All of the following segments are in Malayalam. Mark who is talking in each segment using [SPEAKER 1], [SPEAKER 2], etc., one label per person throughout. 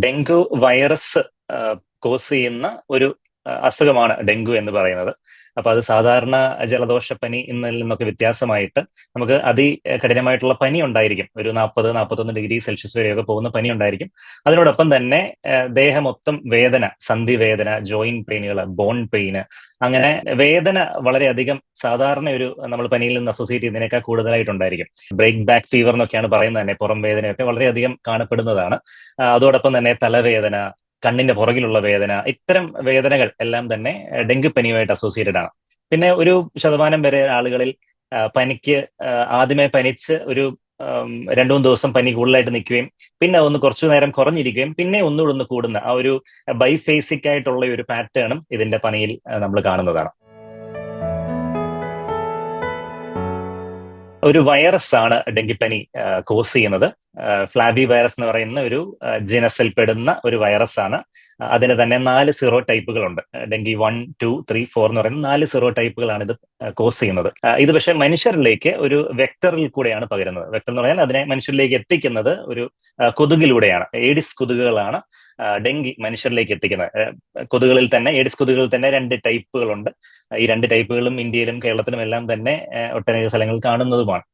[SPEAKER 1] ഡെങ്കു വൈറസ് കോസ് ചെയ്യുന്ന ഒരു അസുഖമാണ് ഡെങ്കു എന്ന് പറയുന്നത്. അപ്പൊ അത് സാധാരണ ജലദോഷപ്പനി എന്നതിൽ നിന്നൊക്കെ വ്യത്യാസമായിട്ട് നമുക്ക് അതി കഠിനമായിട്ടുള്ള പനി ഉണ്ടായിരിക്കും. ഒരു നാൽപ്പത് നാൽപ്പത്തൊന്ന് ഡിഗ്രി സെൽഷ്യസ് വരെയൊക്കെ പോകുന്ന പനി ഉണ്ടായിരിക്കും. അതിനോടൊപ്പം തന്നെ ദേഹം മൊത്തം വേദന സന്ധി വേദന ജോയിന്റ് പെയിനുകൾ ബോൺ പെയിന് അങ്ങനെ വേദന വളരെയധികം സാധാരണ ഒരു നമ്മൾ പനിയിൽ നിന്ന് അസോസിയേറ്റ് ചെയ്യുന്നതിനേക്കാൾ കൂടുതലായിട്ടുണ്ടായിരിക്കും. ബ്രേക്ക് ബാക്ക് ഫീവർ എന്നൊക്കെയാണ് പറയുന്നത് തന്നെ. പുറം വേദനയൊക്കെ വളരെയധികം കാണപ്പെടുന്നതാണ്. അതോടൊപ്പം തന്നെ തലവേദന കണ്ണിന്റെ പുറകിലുള്ള വേദന ഇത്തരം വേദനകൾ എല്ലാം തന്നെ ഡെങ്കിപ്പനിയുമായിട്ട് അസോസിയേറ്റഡ് ആണ്. പിന്നെ ഒരു ശതമാനം വരെ ആളുകളിൽ പനിക്ക് ആദ്യമേ പനിച്ച് ഒരു രണ്ടു മൂന്ന് ദിവസം പനി കൂടുതലായിട്ട് നിൽക്കുകയും പിന്നെ ഒന്ന് കുറച്ചു നേരം കുറഞ്ഞിരിക്കുകയും പിന്നെ ഒന്നുകൂടെ ഒന്ന് കൂടുന്ന ആ ഒരു ബൈഫേസിക് ആയിട്ടുള്ള ഒരു പാറ്റേണും ഇതിന്റെ പനിയിൽ നമ്മൾ കാണുന്നതാണ്. ഒരു വൈറസ് ആണ് ഡെങ്കിപ്പനി കോസ് ചെയ്യുന്നത്. ഫ്ലാബി വൈറസ് എന്ന് പറയുന്ന ഒരു ജീനസിൽ പെടുന്ന ഒരു വൈറസ് ആണ് അതിന് തന്നെ നാല് zero ടൈപ്പുകളുണ്ട് dengue one two three four എന്ന് പറയുന്ന നാല് സീറോ ടൈപ്പുകളാണ് ഇത് കോസ് ചെയ്യുന്നത്. ഇത് പക്ഷേ മനുഷ്യരിലേക്ക് ഒരു വെക്ടറിൽ കൂടെയാണ് പകരുന്നത്. വെക്ടർ എന്ന് പറഞ്ഞാൽ അതിനെ മനുഷ്യരിലേക്ക് എത്തിക്കുന്നത് ഒരു കൊതുകിലൂടെയാണ്. ഏഡിസ് കൊതുകുകളാണ് ഡെങ്കി മനുഷ്യരിലേക്ക് എത്തിക്കുന്നത്. കൊതുകുകളിൽ തന്നെ ഏഡിസ് കൊതുകുകളിൽ തന്നെ രണ്ട് ടൈപ്പുകളുണ്ട്. ഈ രണ്ട് ടൈപ്പുകളും ഇന്ത്യയിലും കേരളത്തിലും എല്ലാം തന്നെ ഒട്ടനേക സ്ഥലങ്ങളിൽ കാണുന്നതുമാണ്.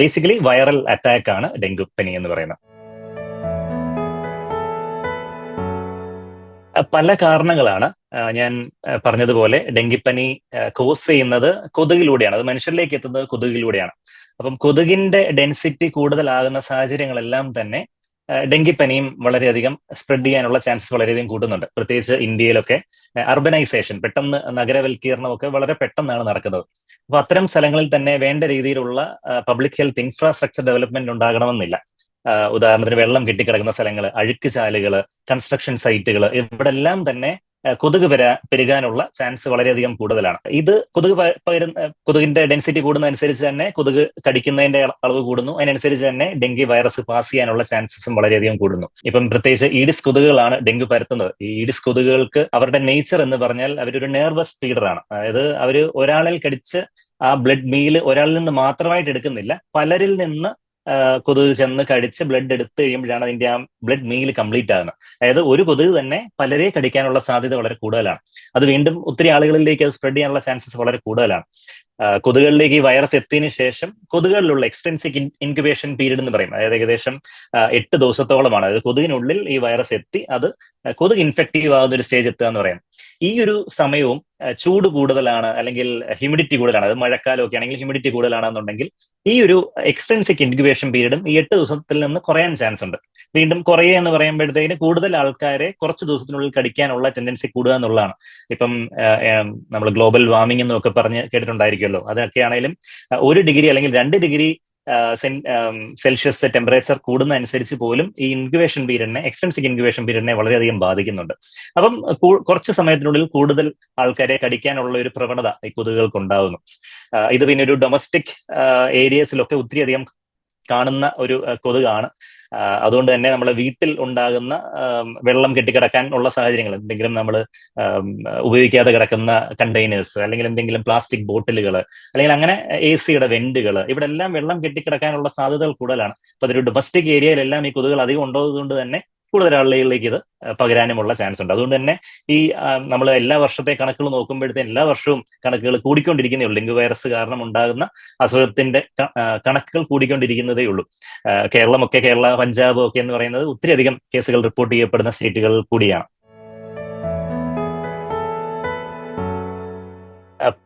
[SPEAKER 1] ബേസിക്കലി വൈറൽ അറ്റാക്ക് ആണ് ഡെങ്കു പനി എന്ന് പറയുന്നത്. പല കാരണങ്ങളാണ് ഞാൻ പറഞ്ഞതുപോലെ ഡെങ്കിപ്പനി കോസ് ചെയ്യുന്നത് കൊതുകിലൂടെയാണ്. അത് മനുഷ്യരിലേക്ക് എത്തുന്നത് കൊതുകിലൂടെയാണ്. അപ്പം കൊതുകിന്റെ ഡെൻസിറ്റി കൂടുതലാകുന്ന സാഹചര്യങ്ങളെല്ലാം തന്നെ ഡെങ്കിപ്പനിയും വളരെയധികം സ്പ്രെഡ് ചെയ്യാനുള്ള ചാൻസ് വളരെയധികം കൂടുന്നുണ്ട്. പ്രത്യേകിച്ച് ഇന്ത്യയിലൊക്കെ അർബനൈസേഷൻ പെട്ടെന്ന് നഗരവൽക്കീകരണമൊക്കെ വളരെ പെട്ടെന്നാണ് നടക്കുന്നത്. അപ്പൊ അത്തരം സ്ഥലങ്ങളിൽ തന്നെ വേണ്ട രീതിയിലുള്ള പബ്ലിക് ഹെൽത്ത് ഇൻഫ്രാസ്ട്രക്ചർ ഡെവലപ്മെന്റ് ഉണ്ടാകണമെന്നില്ല. ഉദാഹരണത്തിന് വെള്ളം കെട്ടിക്കിടക്കുന്ന സ്ഥലങ്ങൾ അഴുക്ക് ചാലുകൾ കൺസ്ട്രക്ഷൻ സൈറ്റുകൾ ഇവിടെല്ലാം തന്നെ കൊതുക് വരാ പെരുകാനുള്ള ചാൻസ് വളരെയധികം കൂടുതലാണ്. ഇത് കൊതുക് പകരുന്ന കൊതുകിന്റെ ഡെൻസിറ്റി കൂടുന്നതനുസരിച്ച് തന്നെ കൊതുക് കടിക്കുന്നതിന്റെ അളവ് കൂടുന്നു. അതിനനുസരിച്ച് തന്നെ ഡെങ്കി വൈറസ് പാസ് ചെയ്യാനുള്ള ചാൻസസും വളരെയധികം കൂടുന്നു. ഇപ്പം പ്രത്യേകിച്ച് ഈഡിസ് കൊതുകുകളാണ് ഡെങ്കി പരത്തുന്നത്. ഈ ഈഡിസ് കൊതുകുകൾക്ക് അവരുടെ നേച്ചർ എന്ന് പറഞ്ഞാൽ അവരൊരു നെർവസ് ഫീഡറാണ് അതായത് അവർ ഒരാളിൽ കടിച്ച് ആ ബ്ലഡ് മീൽ ഒരാളിൽ നിന്ന് മാത്രമായിട്ട് എടുക്കുന്നില്ല. പലരിൽ നിന്ന് കൊതുക് ചെന്ന് കടിച്ച് ബ്ലഡ് എടുത്തു കഴിയുമ്പോഴാണ് അതിന്റെ ആ ബ്ലഡ് മീൽ കംപ്ലീറ്റ് ആകുന്നത്. അതായത് ഒരു കൊതുക് തന്നെ പലരെ കടിക്കാനുള്ള സാധ്യത വളരെ കൂടുതലാണ്. അത് വീണ്ടും ഒത്തിരി ആളുകളിലേക്ക് അത് സ്പ്രെഡ് ചെയ്യാനുള്ള ചാൻസസ് വളരെ കൂടുതലാണ്. കൊതുകുകളിലേക്ക് ഈ വൈറസ് എത്തിയതിനു ശേഷം കൊതുകുകളിലുള്ള എക്സ്റ്റൻസിക് ഇൻക്യുബേഷൻ പീരീഡ് എന്ന് പറയും. അതായത് ഏകദേശം എട്ട് ദിവസത്തോളമാണ്. അതായത് കൊതുകിനുള്ളിൽ ഈ വൈറസ് എത്തി അത് കൊതുക് ഇൻഫെക്റ്റീവ് ആകുന്ന ഒരു സ്റ്റേജ് എത്തുക എന്ന് പറയാം. ഈ ഒരു സമയവും ചൂട് കൂടുതലാണ് അല്ലെങ്കിൽ ഹ്യൂമിഡിറ്റി കൂടുതലാണ്. അത് മഴക്കാലമൊക്കെ ആണെങ്കിൽ ഹ്യൂമിഡിറ്റി കൂടുതലാണെന്നുണ്ടെങ്കിൽ ഈ ഒരു എക്സ്റ്റൻസിക് ഇൻക്യുബേഷൻ പീരീഡും ഈ എട്ട് ദിവസത്തിൽ നിന്ന് കുറയാൻ ചാൻസ് ഉണ്ട്. വീണ്ടും കുറയുക എന്ന് പറയുമ്പോഴത്തേന് കൂടുതൽ ആൾക്കാരെ കുറച്ച് ദിവസത്തിനുള്ളിൽ കടിക്കാനുള്ള ടെൻഡൻസി കൂടുക എന്നുള്ളതാണ്. ഇപ്പം നമ്മൾ ഗ്ലോബൽ വാർമിംഗ് എന്നൊക്കെ പറഞ്ഞ് കേട്ടിട്ടുണ്ടായിരിക്കുമല്ലോ. അതൊക്കെ ആണെങ്കിലും ഒരു ഡിഗ്രി അല്ലെങ്കിൽ രണ്ട് ഡിഗ്രി സെൽഷ്യസ് ടെമ്പറേച്ചർ കൂടുന്ന അനുസരിച്ച് പോലും ഈ ഇൻക്യുബേഷൻ പീരീഡിനെ എക്സ്റ്റൻസിക് ഇൻക്യുബേഷൻ പീരീഡിനെ വളരെയധികം ബാധിക്കുന്നുണ്ട്. അപ്പം കുറച്ച് സമയത്തിനുള്ളിൽ കൂടുതൽ ആൾക്കാരെ കടിക്കാനുള്ള ഒരു പ്രവണത ഈ കൊതുകുകൾക്ക് ഉണ്ടാകുന്നു ഇത് പിന്നെ ഒരു ഡൊമസ്റ്റിക് ഏരിയസിലൊക്കെ ഒത്തിരി അധികം കാണുന്ന ഒരു കൊതുകാണ്. അതുകൊണ്ട് തന്നെ നമ്മുടെ വീട്ടിൽ ഉണ്ടാകുന്ന വെള്ളം കെട്ടിക്കിടക്കാൻ ഉള്ള സാഹചര്യങ്ങൾ എന്തെങ്കിലും നമ്മൾ ഉപയോഗിക്കാതെ കിടക്കുന്ന കണ്ടെയ്നേഴ്സ് അല്ലെങ്കിൽ എന്തെങ്കിലും പ്ലാസ്റ്റിക് ബോട്ടിലുകൾ അല്ലെങ്കിൽ അങ്ങനെ എ സിയുടെ വെന്റുകൾ ഇവിടെ എല്ലാം വെള്ളം കെട്ടിക്കിടക്കാനുള്ള സാധ്യതകൾ കൂടുതലാണ്. അപ്പൊ അതൊരു ഡൊമസ്റ്റിക് ഏരിയയിലെല്ലാം ഈ കൊതുകുകൾ അധികം ഉണ്ടതുകൊണ്ട് തന്നെ കൂടുതൽ ആളുകളിലേക്ക് ഇത് പകരാനുമുള്ള ചാൻസ് ഉണ്ട്. അതുകൊണ്ട് തന്നെ ഈ നമ്മൾ എല്ലാ വർഷത്തെ കണക്കുകൾ നോക്കുമ്പോഴത്തേക്കും എല്ലാ വർഷവും കണക്കുകൾ കൂടിക്കൊണ്ടിരിക്കുന്നേ ഉള്ളൂ. ഡെങ്കു വൈറസ് കാരണം ഉണ്ടാകുന്ന അസുഖത്തിന്റെ കണക്കുകൾ കൂടിക്കൊണ്ടിരിക്കുന്നതേ ഉള്ളൂ. കേരളമൊക്കെ കേരള പഞ്ചാബ് ഒക്കെ എന്ന് പറയുന്നത് ഒത്തിരി അധികം കേസുകൾ റിപ്പോർട്ട് ചെയ്യപ്പെടുന്ന സ്റ്റേറ്റുകൾ കൂടിയാണ്.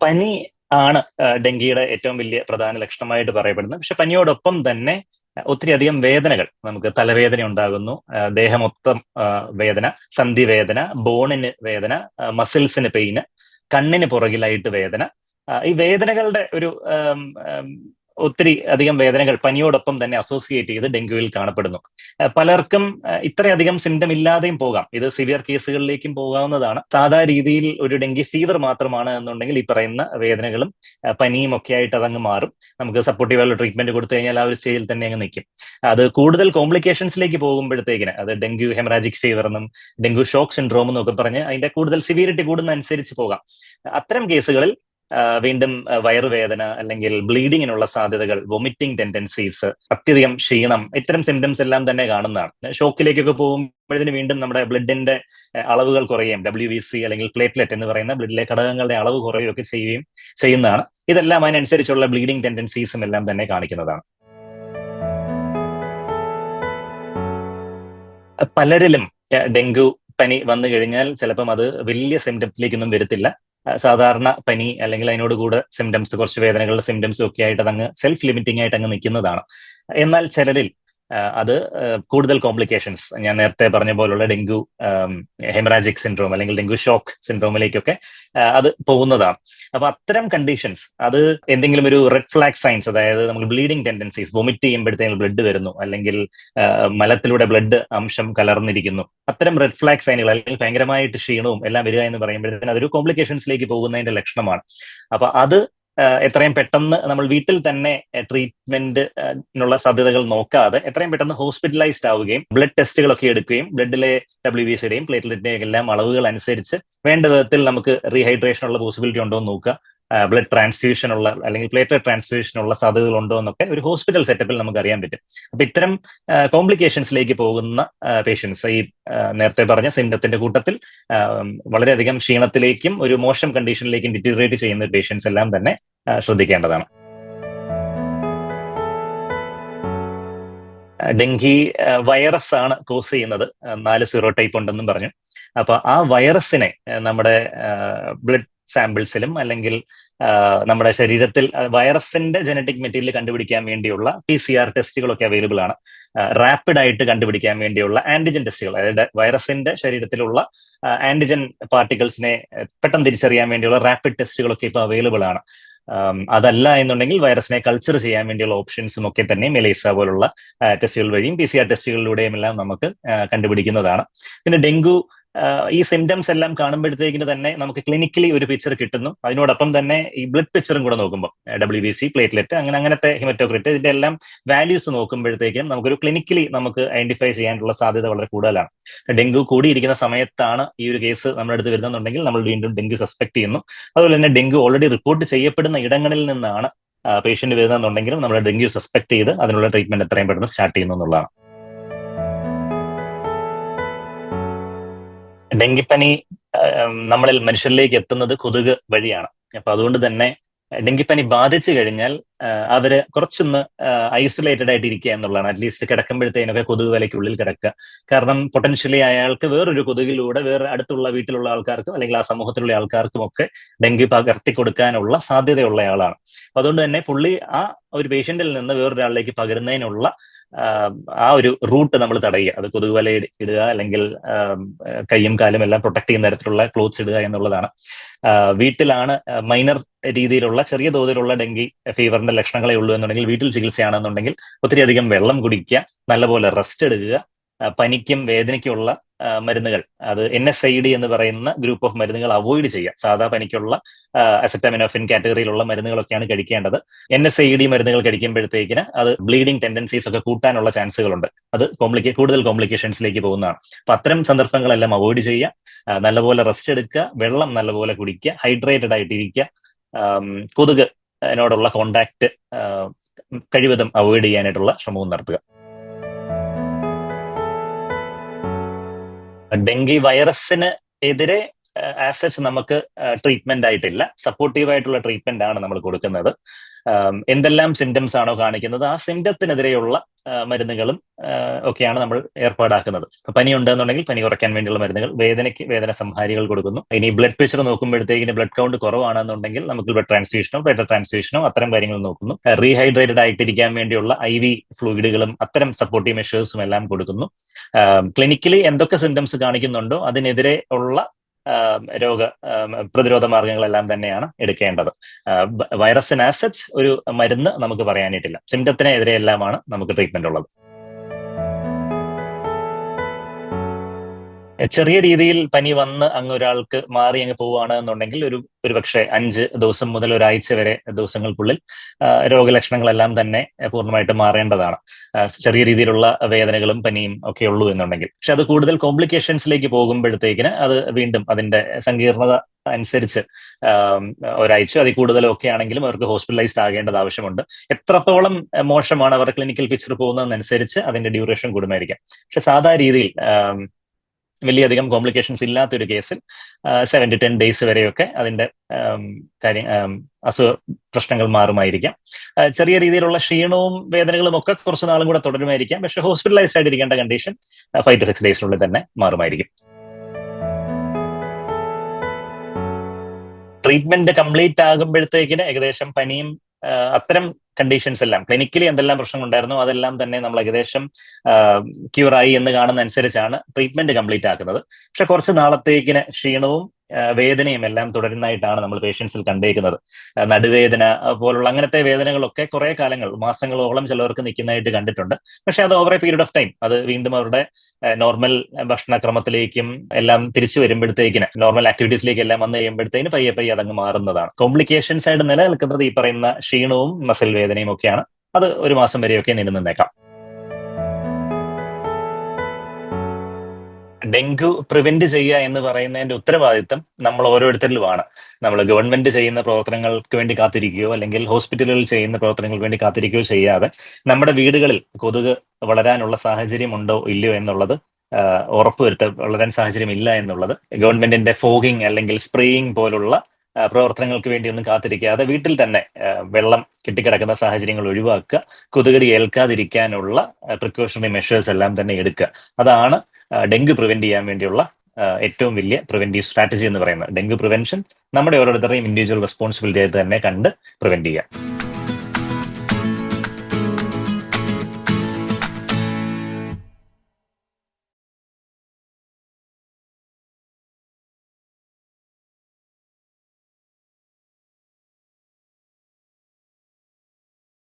[SPEAKER 1] പനി ആണ് ഡെങ്കിയുടെ ഏറ്റവും വലിയ പ്രധാന ലക്ഷണമായിട്ട് പറയപ്പെടുന്നത്. പക്ഷെ പനിയോടൊപ്പം തന്നെ ഒത്തിരി അധികം വേദനകൾ. നമുക്ക് തലവേദന ഉണ്ടാകുന്നു ദേഹമൊത്തം വേദന സന്ധി വേദന ബോണിന് വേദന മസിൽസിന് പെയിന് കണ്ണിന് പുറകിലായിട്ട് വേദന. ഈ വേദനകളുടെ ഒരു ഒത്തിരി അധികം വേദനകൾ പനിയോടൊപ്പം തന്നെ അസോസിയേറ്റ് ചെയ്ത് ഡെങ്കുവിൽ കാണപ്പെടുന്നു. പലർക്കും ഇത്രയധികം സിംറ്റം ഇല്ലാതെയും പോകാം. ഇത് സിവിയർ കേസുകളിലേക്കും പോകാവുന്നതാണ്. സാധാ രീതിയിൽ ഒരു ഡെങ്കി ഫീവർ മാത്രമാണ് എന്നുണ്ടെങ്കിൽ ഈ പറയുന്ന വേദനകളും പനിയും ഒക്കെ ആയിട്ട് അതങ്ങ് മാറും. നമുക്ക് സപ്പോർട്ടീവ് ട്രീറ്റ്മെന്റ് കൊടുത്തു കഴിഞ്ഞാൽ ആ ഒരു സ്റ്റേജിൽ തന്നെ അങ്ങ് നിൽക്കും. അത് കൂടുതൽ കോംപ്ലിക്കേഷൻസിലേക്ക് പോകുമ്പോഴത്തേക്കിന് അത് ഡെങ്കു ഹെമറാജിക് ഫീവർ എന്നും ഡെങ്കു ഷോക്ക് സിൻഡ്രോം എന്നൊക്കെ പറഞ്ഞ് അതിന്റെ കൂടുതൽ സിവിയറിറ്റി കൂടുന്ന അനുസരിച്ച് പോകാം. അത്തരം കേസുകളിൽ വീണ്ടും വയറുവേദന അല്ലെങ്കിൽ ബ്ലീഡിങ്ങിനുള്ള സാധ്യതകൾ വൊമിറ്റിംഗ് ടെൻഡൻസീസ് അത്യധികം ക്ഷീണം ഇത്തരം സിംറ്റംസ് എല്ലാം തന്നെ കാണുന്നതാണ്. ഷോക്കിലേക്കൊക്കെ പോകുമ്പോഴത്തിന് വീണ്ടും നമ്മുടെ ബ്ലഡിന്റെ അളവുകൾ കുറയുകയും ഡബ്ല്യു ബി സി അല്ലെങ്കിൽ പ്ലേറ്റ്ലെറ്റ് എന്ന് പറയുന്ന ബ്ലഡിലെ ഘടകങ്ങളുടെ അളവ് കുറയുകയൊക്കെ ചെയ്യുകയും ചെയ്യുന്നതാണ്. ഇതെല്ലാം അതിനനുസരിച്ചുള്ള ബ്ലീഡിംഗ് ടെൻഡൻസീസും എല്ലാം തന്നെ കാണിക്കുന്നതാണ്. പലരിലും ഡെങ്കു പനി വന്നു കഴിഞ്ഞാൽ ചിലപ്പം അത് വലിയ സിംറ്റംസിലേക്കൊന്നും വരത്തില്ല. സാധാരണ പനി അല്ലെങ്കിൽ അതിനോട് കൂടെ സിംറ്റംസ് കുറച്ച് വേദനകളുടെ സിംറ്റംസും ഒക്കെ ആയിട്ട് അതങ്ങ് സെൽഫ് ലിമിറ്റിംഗ് ആയിട്ട് അങ്ങ് നിൽക്കുന്നതാണ്. എന്നാൽ ചിലരിൽ അത് കൂടുതൽ കോംപ്ലിക്കേഷൻസ് ഞാൻ നേരത്തെ പറഞ്ഞ പോലുള്ള ഡെങ്കു ഹെമറാജിക് സിൻഡ്രോം അല്ലെങ്കിൽ ഡെങ്കു ഷോക്ക് സിൻഡ്രോമിലേക്കൊക്കെ അത് പോകുന്നതാണ്. അപ്പൊ അത്തരം കണ്ടീഷൻസ് അത് എന്തെങ്കിലും ഒരു റെഡ് ഫ്ലാഗ് സൈൻസ് അതായത് നമ്മൾ ബ്ലീഡിംഗ് ടെൻഡൻസീസ് വൊമിറ്റ് ചെയ്യുമ്പോഴത്തേക്കും ബ്ലഡ് വരുന്നു അല്ലെങ്കിൽ മലത്തിലൂടെ ബ്ലഡ് അംശം കലർന്നിരിക്കുന്നു അത്തരം റെഡ് ഫ്ലാഗ് സൈനുകൾ അല്ലെങ്കിൽ ഭയങ്കരമായിട്ട് ക്ഷീണവും എല്ലാം വരിക എന്ന് പറയുമ്പോഴത്തേക്കും അതൊരു കോംപ്ലിക്കേഷൻസിലേക്ക് പോകുന്നതിന്റെ ലക്ഷണമാണ്. അപ്പൊ അത് എത്രയും പെട്ടെന്ന് നമ്മൾ വീട്ടിൽ തന്നെ ട്രീറ്റ്മെന്റിനുള്ള സാധ്യതകൾ നോക്കാതെ എത്രയും പെട്ടെന്ന് ഹോസ്പിറ്റലൈസ്ഡ് ആവുകയും ബ്ലഡ് ടെസ്റ്റുകളൊക്കെ എടുക്കുകയും ബ്ലഡിലെ ഡബ്ല്യു ബി സിയുടെയും പ്ലേറ്റ്ലെറ്റിന്റെയും എല്ലാം അളവുകൾ അനുസരിച്ച് വേണ്ട വിധത്തിൽ നമുക്ക് റീഹൈഡ്രേഷൻ ഉള്ള പോസിബിലിറ്റി ഉണ്ടോ എന്ന് നോക്കുക. ബ്ലഡ് ട്രാൻസ്ഫ്യൂഷൻ ഉള്ള അല്ലെങ്കിൽ ഉള്ള സാധ്യതകൾ ഉണ്ടോ എന്നൊക്കെ ഒരു ഹോസ്പിറ്റൽ സെറ്റപ്പിൽ നമുക്ക് അറിയാൻ പറ്റും. അപ്പൊ ഇത്തരം കോംപ്ലിക്കേഷൻസിലേക്ക് പോകുന്ന പേഷ്യൻസ് ഈ നേരത്തെ പറഞ്ഞ സിംറ്റത്തിന്റെ കൂട്ടത്തിൽ വളരെയധികം ക്ഷീണത്തിലേക്കും ഒരു മോശം കണ്ടീഷനിലേക്കും ഡിറ്റീറിയേറ്റ് ചെയ്യുന്ന പേഷ്യൻസ് എല്ലാം തന്നെ ശ്രദ്ധിക്കേണ്ടതാണ്. ഡെങ്കി വൈറസ് ആണ് കോസ് ചെയ്യുന്നത്. നാല് സീറോ ടൈപ്പ് ഉണ്ടെന്നും പറഞ്ഞു. അപ്പൊ ആ വൈറസിനെ നമ്മുടെ ബ്ലഡ് സാമ്പിൾസിലും അല്ലെങ്കിൽ നമ്മുടെ ശരീരത്തിൽ വൈറസിന്റെ ജനറ്റിക് മെറ്റീരിയൽ കണ്ടുപിടിക്കാൻ വേണ്ടിയുള്ള പി സി ആർ ടെസ്റ്റുകളൊക്കെ അവൈലബിൾ ആണ്. റാപ്പിഡ് ആയിട്ട് കണ്ടുപിടിക്കാൻ വേണ്ടിയുള്ള ആന്റിജൻ ടെസ്റ്റുകൾ അതായത് വൈറസിന്റെ ശരീരത്തിലുള്ള ആന്റിജൻ പാർട്ടിക്കിൾസിനെ പെട്ടെന്ന് തിരിച്ചറിയാൻ വേണ്ടിയുള്ള റാപ്പിഡ് ടെസ്റ്റുകളൊക്കെ ഇപ്പോൾ അവൈലബിൾ ആണ്. അതല്ല എന്നുണ്ടെങ്കിൽ വൈറസിനെ കൾച്ചർ ചെയ്യാൻ വേണ്ടിയുള്ള ഓപ്ഷൻസും ഒക്കെ തന്നെ മെലേസ പോലുള്ള ടെസ്റ്റുകൾ വഴിയും പി സി ആർ ടെസ്റ്റുകളിലൂടെയും എല്ലാം നമുക്ക് കണ്ടുപിടിക്കുന്നതാണ്. പിന്നെ ഡെങ്കു ഈ സിംറ്റംസ് എല്ലാം കാണുമ്പോഴത്തേക്കിന് തന്നെ നമുക്ക് ക്ലിനിക്കലി ഒരു പിക്ചർ കിട്ടുന്നു. അതിനോടൊപ്പം തന്നെ ഈ ബ്ലഡ് പിക്ചറും കൂടെ നോക്കുമ്പോൾ ഡബ്ല്യു ബി സി പ്ലേറ്റ്ലെറ്റ് അങ്ങനെ അങ്ങനത്തെ ഹിമറ്റോക്രിറ്റ് ഇതിന്റെ എല്ലാം വാല്യൂസ് നോക്കുമ്പോഴത്തേക്കും നമുക്കൊരു ക്ലിനിക്കലി നമുക്ക് ഐഡന്റിഫൈ ചെയ്യാനുള്ള സാധ്യത വളരെ കൂടുതലാണ്. ഡെങ്കു കൂടിയിരിക്കുന്ന സമയത്താണ് ഈ ഒരു കേസ് നമ്മുടെ അടുത്ത് വരുന്നുണ്ടെങ്കിൽ നമ്മൾ വീണ്ടും ഡെങ്കു സസ്പെക്ട് ചെയ്യുന്നു. അതുപോലെ തന്നെ ഡെങ്കു ഓൾറെഡി റിപ്പോർട്ട് ചെയ്യപ്പെടുന്ന ഇടങ്ങളിൽ നിന്നാണ് പേഷ്യന്റ് വരുന്നതെന്നുണ്ടെങ്കിലും നമ്മൾ ഡെങ്കു സസ്പെക്ട് ചെയ്ത് അതിനുള്ള ട്രീറ്റ്മെന്റ് എത്രയും പെട്ടെന്ന് സ്റ്റാർട്ട് ചെയ്യുന്നു എന്നുള്ളതാണ്. ഡെങ്കിപ്പനി നമ്മളിൽ മനുഷ്യരിലേക്ക് എത്തുന്നത് കൊതുക് വഴിയാണ്. അപ്പൊ അതുകൊണ്ട് തന്നെ ഡെങ്കിപ്പനി ബാധിച്ചു കഴിഞ്ഞാൽ അവർ കുറച്ചൊന്ന് ഐസൊലേറ്റഡ് ആയിട്ട് ഇരിക്കുക എന്നുള്ളതാണ്. അറ്റ്ലീസ്റ്റ് കിടക്കുമ്പോഴത്തേനൊക്കെ കൊതുക് വലയ്ക്കുള്ളിൽ കിടക്കുക. കാരണം പൊട്ടൻഷ്യലി അയാൾക്ക് വേറൊരു കൊതുകിലൂടെ വേറെ അടുത്തുള്ള വീട്ടിലുള്ള ആൾക്കാർക്കും അല്ലെങ്കിൽ ആ സമൂഹത്തിലുള്ള ആൾക്കാർക്കും ഒക്കെ ഡെങ്കി പകർത്തി കൊടുക്കാനുള്ള സാധ്യതയുള്ള ആളാണ് അപ്പൊ അതുകൊണ്ട് തന്നെ പുള്ളി ആ ഒരു പേഷ്യന്റിൽ നിന്ന് വേറൊരാളിലേക്ക് പകരുന്നതിനുള്ള ആ ഒരു റൂട്ട് നമ്മൾ തടയുക. അത് കൊതുക് വല ഇടുക അല്ലെങ്കിൽ കയ്യും കാലും എല്ലാം പ്രൊട്ടക്ട് ചെയ്യുന്ന തരത്തിലുള്ള ക്ലോത്ത്സ് ഇടുക എന്നുള്ളതാണ്. വീട്ടിലാണ് മൈനർ രീതിയിലുള്ള ചെറിയ തോതിലുള്ള ഡെങ്കി ഫീവറിന്റെ ലക്ഷണങ്ങളെ ഉള്ളൂ എന്നുണ്ടെങ്കിൽ വീട്ടിൽ ചികിത്സയാണെന്നുണ്ടെങ്കിൽ ഒത്തിരി അധികം വെള്ളം കുടിക്കുക നല്ലപോലെ റെസ്റ്റ് എടുക്കുക പനിക്കും വേദനയ്ക്കുള്ള മരുന്നുകൾ. അത് എൻ എസ് ഐ ഡി എന്ന് പറയുന്ന ഗ്രൂപ്പ് ഓഫ് മരുന്നുകൾ അവോയ്ഡ് ചെയ്യുക. സാധാ പനിക്കുള്ള അസറ്റാമിനോഫിൻ കാറ്റഗറിയിലുള്ള മരുന്നുകളൊക്കെയാണ് കഴിക്കേണ്ടത്. എൻ എസ് ഐ ഡി മരുന്നുകൾ കഴിക്കുമ്പോഴത്തേക്കിന് അത് ബ്ലീഡിംഗ് ടെൻഡൻസീസ് ഒക്കെ കൂട്ടാനുള്ള ചാൻസുകളുണ്ട്. അത് കോംപ്ലിക്കേ കൂടുതൽ കോംപ്ലിക്കേഷൻസിലേക്ക് പോകുന്നതാണ്. അപ്പൊ അത്തരം സന്ദർഭങ്ങളെല്ലാം അവോയ്ഡ് ചെയ്യുക നല്ലപോലെ റെസ്റ്റ് എടുക്കുക വെള്ളം നല്ലപോലെ കുടിക്കുക ഹൈഡ്രേറ്റഡ് ആയിട്ടിരിക്കുക കൊതുക് അതിനോടുള്ള കോണ്ടാക്ട് കഴിവതും അവോയ്ഡ് ചെയ്യാനായിട്ടുള്ള ശ്രമവും നടത്തുക. ഡെങ്കി വൈറസിന് എതിരെ ആസസ് നമുക്ക് ട്രീറ്റ്മെന്റ് ആയിട്ടില്ല. സപ്പോർട്ടീവ് ആയിട്ടുള്ള ട്രീറ്റ്മെന്റ് ആണ് നമ്മൾ കൊടുക്കുന്നത്. എന്തെല്ലാം സിംറ്റംസ് ആണോ കാണിക്കുന്നത്? ആ സിംറ്റത്തിനെതിരെയുള്ള മരുന്നുകളും ഒക്കെയാണ് നമ്മൾ ഏർപ്പാടാക്കുന്നത്. പനി ഉണ്ടെന്നുണ്ടെങ്കിൽ പനി കുറയ്ക്കാൻ വേണ്ടിയുള്ള മരുന്നുകൾ വേദനയ്ക്ക് വേദന സംഹാരികൾ കൊടുക്കുന്നു. ഇനി ബ്ലഡ് പ്രഷർ നോക്കുമ്പോഴത്തേക്കിന് ബ്ലഡ് കൗണ്ട് കുറവാണെന്നുണ്ടെങ്കിൽ നമുക്ക് ബ്ലഡ് ട്രാൻസ്ഫ്യൂഷനോ ബ്ലഡ് ട്രാൻസ്ഫ്യൂഷനോ അത്തരം കാര്യങ്ങൾ നോക്കുന്നു. റീഹൈഡ്രേറ്റഡ് ആയിട്ടിരിക്കാൻ വേണ്ടിയുള്ള ഐ വി ഫ്ലൂയിഡുകളും അത്തരം സപ്പോർട്ടീവ് മെഷേഴ്സും എല്ലാം കൊടുക്കുന്നു. ക്ലിനിക്കലി എന്തൊക്കെ സിംറ്റംസ് കാണിക്കുന്നുണ്ടോ അതിനെതിരെ ഉള്ള രോഗ പ്രതിരോധ മാർഗങ്ങളെല്ലാം തന്നെയാണ് എടുക്കേണ്ടത്. വൈറസിന് ആസച്ച് ഒരു മരുന്ന് നമുക്ക് പറയാനായിട്ടില്ല. സിംറ്റത്തിനെതിരെയെല്ലാമാണ് നമുക്ക് ട്രീറ്റ്മെന്റ് ഉള്ളത്. ചെറിയ രീതിയിൽ പനി വന്ന് അങ്ങ് ഒരാൾക്ക് മാറി അങ്ങ് പോവുകയാണ് എന്നുണ്ടെങ്കിൽ ഒരു ഒരു പക്ഷേ അഞ്ച് ദിവസം മുതൽ ഒരാഴ്ച വരെ ദിവസങ്ങൾക്കുള്ളിൽ രോഗലക്ഷണങ്ങളെല്ലാം തന്നെ പൂർണമായിട്ട് മാറേണ്ടതാണ്. ചെറിയ രീതിയിലുള്ള വേദനകളും പനിയും ഒക്കെ ഉള്ളൂ എന്നുണ്ടെങ്കിൽ. പക്ഷെ അത് കൂടുതൽ കോംപ്ലിക്കേഷൻസിലേക്ക് പോകുമ്പോഴത്തേക്കിന് അത് വീണ്ടും അതിന്റെ സങ്കീർണത അനുസരിച്ച് ഒരാഴ്ച അതിൽ കൂടുതലോ ഒക്കെ ആണെങ്കിലും അവർക്ക് ഹോസ്പിറ്റലൈസ്ഡ് ആകേണ്ടത് ആവശ്യമുണ്ട്. എത്രത്തോളം മോശമാണ് അവർ ക്ലിനിക്കൽ പിക്ചർ പോകുന്നതെന്നനുസരിച്ച് അതിന്റെ ഡ്യൂറേഷൻ കൂടുമായിരിക്കാം. പക്ഷെ സാധാരണ രീതിയിൽ വലിയധികം കോംപ്ലിക്കേഷൻസ് ഇല്ലാത്ത ഒരു കേസിൽ സെവൻ ടു ടെൻ ഡേയ്സ് വരെയൊക്കെ അതിന്റെ കാര്യം അസുഖ പ്രശ്നങ്ങൾ മാറുമായിരിക്കാം. ചെറിയ രീതിയിലുള്ള ക്ഷീണവും വേദനകളും ഒക്കെ കുറച്ച് നാളും കൂടെ തുടരുമായിരിക്കാം. പക്ഷെ ഹോസ്പിറ്റലൈസ്ഡ് ആയിട്ടിരിക്കേണ്ട കണ്ടീഷൻ ഫൈവ് ടു സിക്സ് ഡേയ്സിനുള്ളിൽ തന്നെ മാറുമായിരിക്കും. ട്രീറ്റ്മെന്റ് കംപ്ലീറ്റ് ആകുമ്പോഴത്തേക്കിന് ഏകദേശം പനിയും അത്തരം കണ്ടീഷൻസ് എല്ലാം. ക്ലിനിക്കലി എന്തെല്ലാം പ്രശ്നങ്ങൾ ഉണ്ടായിരുന്നു അതെല്ലാം തന്നെ നമ്മൾ ഏകദേശം ക്യൂറായി എന്ന് കാണുന്ന അനുസരിച്ചാണ് ട്രീറ്റ്മെന്റ് കംപ്ലീറ്റ് ആക്കുന്നത്. പക്ഷെ കുറച്ച് നാളത്തേക്കിന് ക്ഷീണവും വേദനയും എല്ലാം തുടരുന്നതായിട്ടാണ് നമ്മൾ പേഷ്യൻസിൽ കണ്ടേക്കുന്നത്. നടുവേദന പോലുള്ള അങ്ങനത്തെ വേദനകളൊക്കെ കുറെ കാലങ്ങൾ മാസങ്ങളോളം ചിലവർക്ക് നിൽക്കുന്നതായിട്ട് കണ്ടിട്ടുണ്ട്. പക്ഷെ അത് over a period of time അത് വീണ്ടും അവരുടെ നോർമൽ ഭക്ഷണക്രമത്തിലേക്കും എല്ലാം തിരിച്ചു വരുമ്പോഴത്തേക്കിന് നോർമൽ ആക്ടിവിറ്റീസിലേക്ക് എല്ലാം വന്നു കഴിയുമ്പോഴത്തേക്കിന് പയ്യെ പയ്യെ അതങ്ങ് മാറുന്നതാണ്. കോംപ്ലിക്കേഷൻസ് ആയിട്ട് നിലനിൽക്കുന്നത് ഈ പറയുന്ന ക്ഷീണവും മസിൽ വേദനയും ഒക്കെയാണ്. അത് ഒരു മാസം വരെയൊക്കെ നീണ്ടു നിന്നേക്കാം. ഡെങ്കു പ്രിവെന്റ് ചെയ്യുക എന്ന് പറയുന്നതിന്റെ ഉത്തരവാദിത്തം നമ്മൾ ഓരോരുത്തരിലുമാണ്. നമ്മൾ ഗവൺമെന്റ് ചെയ്യുന്ന പ്രവർത്തനങ്ങൾക്ക് വേണ്ടി കാത്തിരിക്കുകയോ അല്ലെങ്കിൽ ഹോസ്പിറ്റലുകളിൽ ചെയ്യുന്ന പ്രവർത്തനങ്ങൾക്ക് വേണ്ടി കാത്തിരിക്കുകയോ ചെയ്യാതെ നമ്മുടെ വീടുകളിൽ കൊതുക് വളരാനുള്ള സാഹചര്യം ഉണ്ടോ ഇല്ലയോ എന്നുള്ളത് ഉറപ്പുവരുത്ത വളരാൻ സാഹചര്യം ഇല്ല എന്നുള്ളത് ഗവൺമെന്റിന്റെ ഫോഗിങ് അല്ലെങ്കിൽ സ്പ്രേയിങ് പോലുള്ള പ്രവർത്തനങ്ങൾക്ക് വേണ്ടിയൊന്നും കാത്തിരിക്കാതെ വീട്ടിൽ തന്നെ വെള്ളം കെട്ടിക്കിടക്കുന്ന സാഹചര്യങ്ങൾ ഒഴിവാക്കുക കൊതുകടി ഏൽക്കാതിരിക്കാനുള്ള പ്രിക്കോഷണറി മെഷേഴ്സ് എല്ലാം തന്നെ എടുക്കുക. അതാണ് ഡെങ്കു പ്രിവെന്റ് ചെയ്യാൻ വേണ്ടിയുള്ള ഏറ്റവും വലിയ പ്രിവെന്റീവ് സ്ട്രാറ്റജി എന്ന് പറയുന്നത്. ഡെങ്കു പ്രിവെൻഷൻ നമ്മുടെ ഓരോരുത്തരുടെയും ഇൻഡിവിജ്വൽ റെസ്പോൺസിബിലിറ്റി ആയിട്ട് തന്നെ കണ്ട് പ്രിവെന്റ് ചെയ്യുക.